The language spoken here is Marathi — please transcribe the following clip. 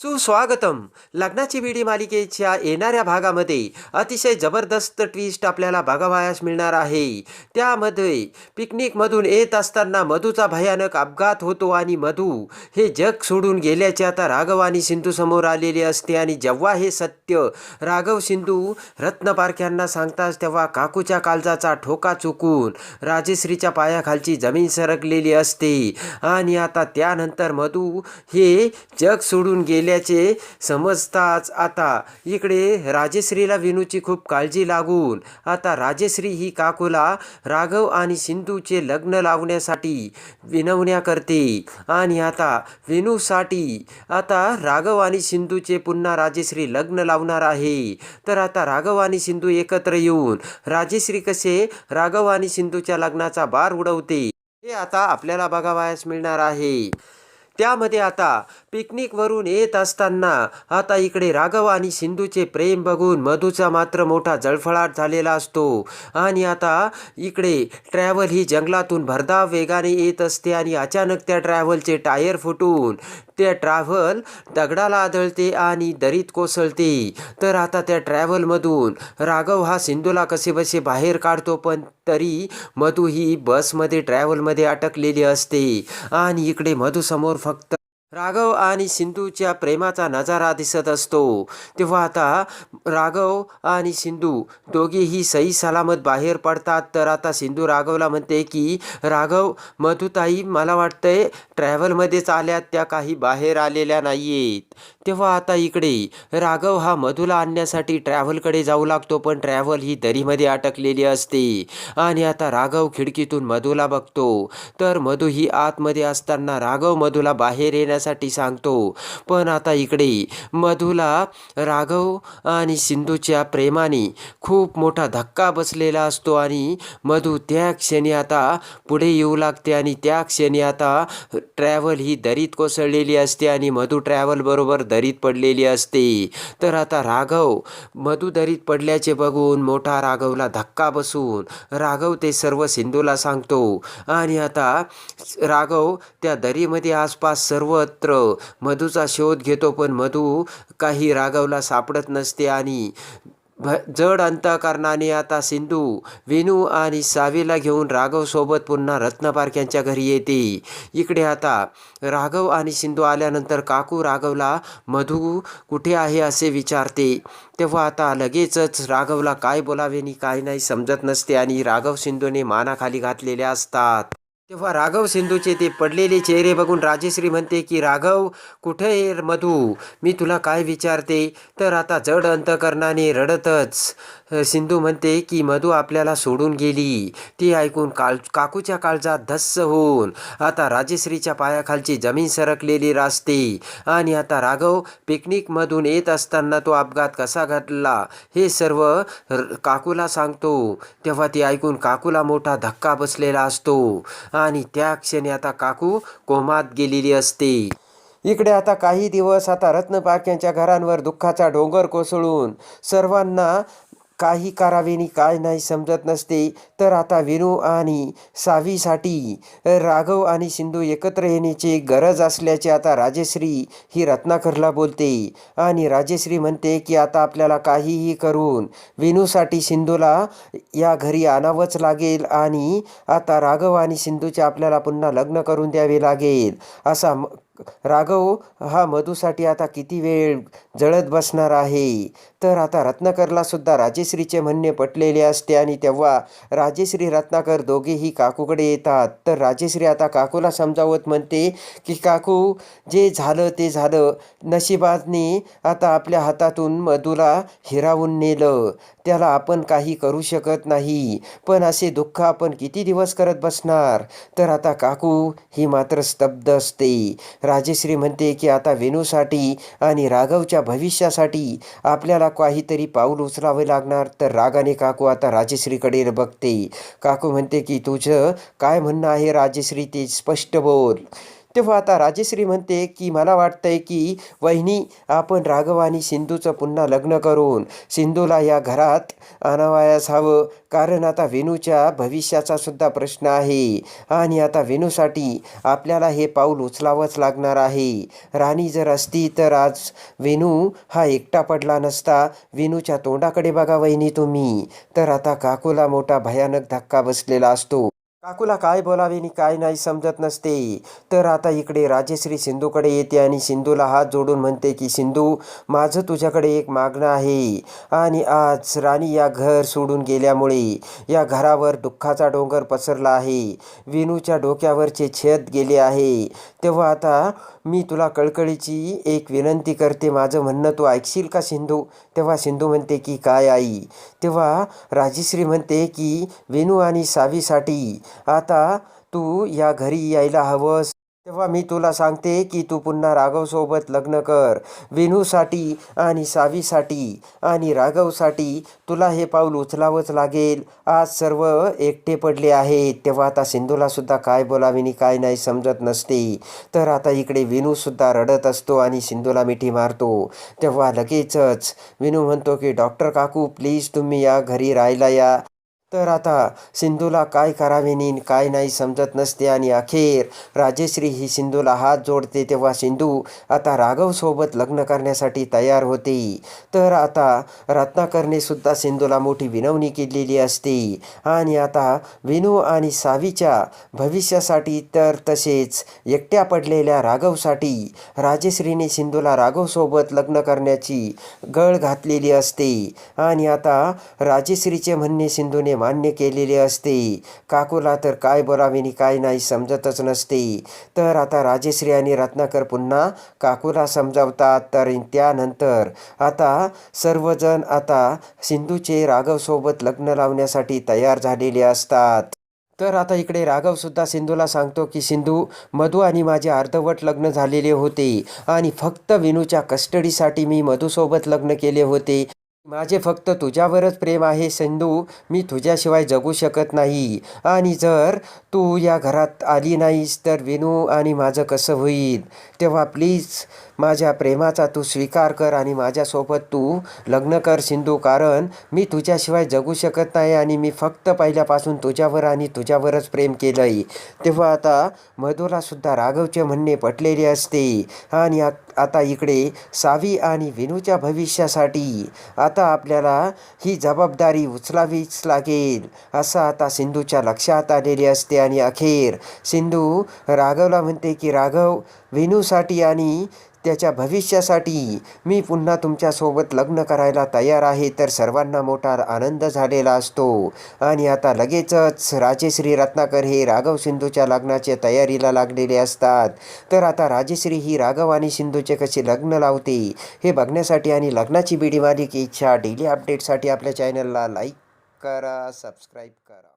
सुस्वागतम. लग्नाची बिडी मालिकेच्या येणाऱ्या भागामध्ये अतिशय जबरदस्त ट्विस्ट आपल्याला बघावयास मिळणार आहे. त्यामध्ये पिकनिकमधून येत असताना मधूचा भयानक अपघात होतो आणि मधू हे जग सोडून गेल्याचे आता राघव आणि सिंधू समोर आलेले असते आणि जेव्हा हे सत्य राघव सिंधू रत्नपारख्यांना सांगताच तेव्हा काकूच्या काळजाचा ठोका चुकून राजेश्रीच्या पायाखालची जमीन सरकलेली असते. आणि आता त्यानंतर मधू हे जग सोडून गेले गेल्याचे समजताच आता इकडे राजेश्रीला विनूची खूप काळजी लागून आता राजेश्री ही काकूला राघव आणि सिंधूचे लग्न लावण्यासाठी विनवण्या करते आणि आता विनूसाठी आता राघव आणि सिंधूचे पुन्हा राजेश्री लग्न लावणार आहे. तर आता राघव आणि सिंधू एकत्र येऊन राजेश्री कसे राघव आणि सिंधूच्या लग्नाचा बार उडवते हे आता आपल्याला बघावयास मिळणार आहे. त्यामध्ये आता पिकनिकवरून येत असताना आता इकडे राघव आणि सिंधूचे प्रेम बघून मधूचा मात्र मोठा जळफळाट झालेला असतो. आणि आता इकडे ट्रॅव्हल ही जंगलातून भरधाव वेगाने येत असते आणि अचानक त्या ट्रॅव्हलचे टायर फुटून त्या ट्रॅव्हल दगडाला आदळते आणि दरीत कोसळते. तर आता त्या ट्रॅव्हलमधून राघव हा सिंधूला कसेबसे बाहेर काढतो पण तरी मधू ही बसमध्ये ट्रॅव्हलमध्ये अटकलेली असते. आणि इकडे मधूसमोर फक्त राघव आणि सिंधूच्या प्रेमाचा नजारा दिसत असतो. तेव्हा आता राघव आणि सिंधू दोघेही सही सलामत बाहेर पडतात. तर आता सिंधू राघवला म्हणते की राघव मधुताई मला वाटतंय ट्रॅव्हलमध्येच आल्यात. त्या काही बाहेर आलेल्या नाही आहेत तेव्हा आता इकडे राघव हा मधूला आणण्यासाठी ट्रॅव्हलकडे जाऊ लागतो पण ट्रॅव्हल ही दरीमध्ये अटकलेली असते. आणि आता राघव खिडकीतून मधूला बघतो. तर मधू ही आतमध्ये असताना राघव मधूला बाहेर येण्यासाठी सांगतो. पण आता इकडे मधूला राघव आणि सिंधूच्या प्रेमाने खूप मोठा धक्का बसलेला असतो आणि मधू त्या क्षणी आता पुढे येऊ लागते आणि त्या क्षणी आता ट्रॅव्हल ही दरीत कोसळलेली असते आणि मधू ट्रॅव्हल बरोबर दरीत पडलेली असते. तर आता राघव मधू दरीत पडल्याचे बघून मोठा राघवला धक्का बसून राघव ते सर्व सिंधूला सांगतो आणि आता राघव त्या दरीमध्ये आसपास सर्वत्र मधूचा शोध घेतो पण मधू काही राघवला सापडत नसते आणि भ जड अंतकरणाने आता सिंधू वेणू आणि सावीला घेऊन राघव सोबत पुन्हा रत्नपारख्यांच्या घरी येते. इकडे आता राघव आणि सिंधू आल्यानंतर काकू राघवला मधू कुठे आहे असे विचारते. तेव्हा आता लगेचच राघवला काय बोलावे आणि काय नाही समजत नसते आणि राघव सिंधूने मानाखाली घातलेल्या असतात. तेव्हा राघव सिंधूचे ते पडलेले चेहरे बघून राजेश्री म्हणते की राघव कुठे आहे मधू? मी तुला काय विचारते? तर आता जड अंतकरणाने रडतच. सिंधू म्हणते की मधू आपल्याला सोडून गेली. ती ऐकून काळ काकूच्या काळजात धस्स होऊन आता राजेश्रीच्या पायाखालची जमीन सरकलेली रासते. आणि आता राघव पिकनिकमधून येत असताना तो अपघात कसा घडला हे सर्व काकूला सांगतो. तेव्हा ती ऐकून काकूला मोठा धक्का बसलेला असतो. आणि त्या क्षणी आता काकू कोमात गेलेली असते. इकडे आता काही दिवस आता रत्नपाक्यांच्या घरांवर दुःखाचा डोंगर कोसळून सर्वांना काही करावेनी काय नाही समजत नसते तर आता विनू आणि सावीसाठी राघव आणि सिंधू एकत्र येण्याची गरज असल्याचे आता राजेश्री ही रत्नाकरला बोलते. आणि राजेश्री म्हणते की आता आपल्याला काहीही करून विनूसाठी सिंधूला या घरी आणावंच लागेल आणि आता राघव आणि सिंधूचे आपल्याला पुन्हा लग्न करून द्यावे लागेल असा राघव हा मधूसाठी आता किती वेळ जळत बसणार आहे? तर आता रत्नाकरला सुद्धा राजेश्रीचे म्हणणे पटलेले असते आणि तेव्हा राजेश्री रत्नाकर दोघेही काकूकडे येतात. तर राजेश्री आता काकूला समजावत म्हणते की काकू जे झालं ते झालं. नशिबाने आता आपल्या हातातून मधूला हिरावून नेलं. त्याला आपण काही करू शकत नाही. पण असे दुःख आपण किती दिवस करत बसणार? तर आता काकू ही मात्र स्तब्ध असते. राजेश्री म्हणते की आता वेणूसाठी आणि राघवच्या भविष्यासाठी आपल्याला काहीतरी पाऊल उचलावे लागणार. तर रागाने काकू आता राजेश्रीकडे बघते. काकू म्हणते की तुझं काय म्हणणं आहे राजेश्री? ते स्पष्ट बोल. तेव्हा आता राजेश्री म्हणते की मला वाटतंय की वहिनी आपण राघव आणि सिंधूचं पुन्हा लग्न करून सिंधूला या घरात आणावयास हवं. कारण आता वेणूच्या भविष्याचा सुद्धा प्रश्न आहे. आणि आता वेणूसाठी आपल्याला हे पाऊल उचलावंच लागणार आहे. राणी जर असती तर आज वेणू हा एकटा पडला नसता. वेणूच्या तोंडाकडे बघा वहिनी तुम्ही. तर आता काकूला मोठा भयानक धक्का बसलेला असतो. काकूला काय बोलावे आणि काय नाही समजत नसते. तर आता इकडे राजेश्री सिंधूकडे येते आणि सिंधूला हात जोडून म्हणते की सिंधू माझं तुझ्याकडे एक मागणं आहे. आणि आज राणी या घर सोडून गेल्यामुळे या घरावर दुःखाचा डोंगर पसरला आहे. विनूच्या डोक्यावरचे छेद गेले आहे. तेव्हा आता मी तुला कळकळीची एक विनंती करते. माझं म्हणणं तू ऐकशील का सिंधू? तेव्हा सिंधू म्हणते की काय आई? तेव्हा राजेश्री म्हणते की वेणू आणि सावीसाठी आता तू या घरी यायला हवंस. तेव्हा मी तुला सांगते की तू पुन्हा राघवसोबत लग्न कर. वेणूसाठी आणि सावीसाठी आणि राघवसाठी तुला हे पाऊल उचलावंच लागेल. आज सर्व एकटे पडले आहेत. तेव्हा आता सिंधूला सुद्धा काय बोलावे काय नाही समजत नसते. तर आता इकडे विनूसुद्धा रडत असतो आणि सिंधूला मिठी मारतो. तेव्हा लगेचच विनू म्हणतो की डॉक्टर काकू प्लीज तुम्ही या घरी राहायला या. तर आता सिंधूला काय करावे नीन काय नाही समजत नसते आणि अखेर राजेश्री ही सिंधूला हात जोडते तेव्हा सिंधू आता राघवसोबत लग्न करण्यासाठी तयार होते. तर आता रत्नाकरने सुद्धा सिंधूला मोठी विनवणी केलेली असते. आणि आता विनू आणि सावीच्या भविष्यासाठी तर तसेच एकट्या पडलेल्या राघवसाठी राजेश्रीने सिंधूला राघवसोबत लग्न करण्याची गळ घातलेली असते. आणि आता राजेश्रीचे म्हणणे सिंधूने मान्य केलेले असते. काकूला तर काय बोलावेनी काय नाही समजतच नसते. तर आता राजेश्री आणि रत्नाकर पुन्हा काकूला समजावतात. तर त्यानंतर आता सर्वजण आता सिंधूचे राघवसोबत लग्न लावण्यासाठी तयार झालेले असतात. तर आता इकडे राघवसुद्धा सिंधूला सांगतो की सिंधू मधू आणि माझे अर्धवट लग्न झालेले होते आणि फक्त विनूच्या कस्टडीसाठी मी मधूसोबत लग्न केले होते. माझे फक्त तुझ्यावरच प्रेम आहे सिंधू. मी तुझ्याशिवाय जगू शकत नाही. आणि जर तू या घरात आली नाहीस तर विनू आणि माझं कसं होईल? तेव्हा प्लीज माझ्या प्रेमाचा तू स्वीकार कर आणि माझ्यासोबत तू लग्न कर सिंधू. कारण मी तुझ्याशिवाय जगू शकत नाही आणि मी फक्त पहिल्यापासून तुझ्यावर आणि तुझ्यावरच प्रेम केलं आहे तेव्हा आता मधुलासुद्धा राघवचे म्हणणे पटलेले असते. आणि आ- आता इकडे सावी आणि विनूच्या भविष्यासाठी आता आपल्याला ही जबाबदारी उचलावीच लागेल असं आता सिंधूच्या लक्षात आलेले असते. आणि अखेर सिंधू राघवला म्हणते की राघव विनूसाठी आणि त्याच्या भविष्यासाठी मी पुन्हा तुमच्यासोबत लग्न करायला तयार आहे तर सर्वांना मोठा आनंद झालेला असतो. आणि आता लगेचच राजेश्री रत्नाकर हे राघव सिंधूच्या लग्नाच्या तयारीला लागलेले असतात. तर आता राजेश्री ही राघव आणि सिंधूचे कसे लग्न लावते हे बघण्यासाठी आणि लग्नाची बीडी मालिकेच्या डेली अपडेटसाठी आपल्या चॅनलला लाईक करा सबस्क्राईब करा.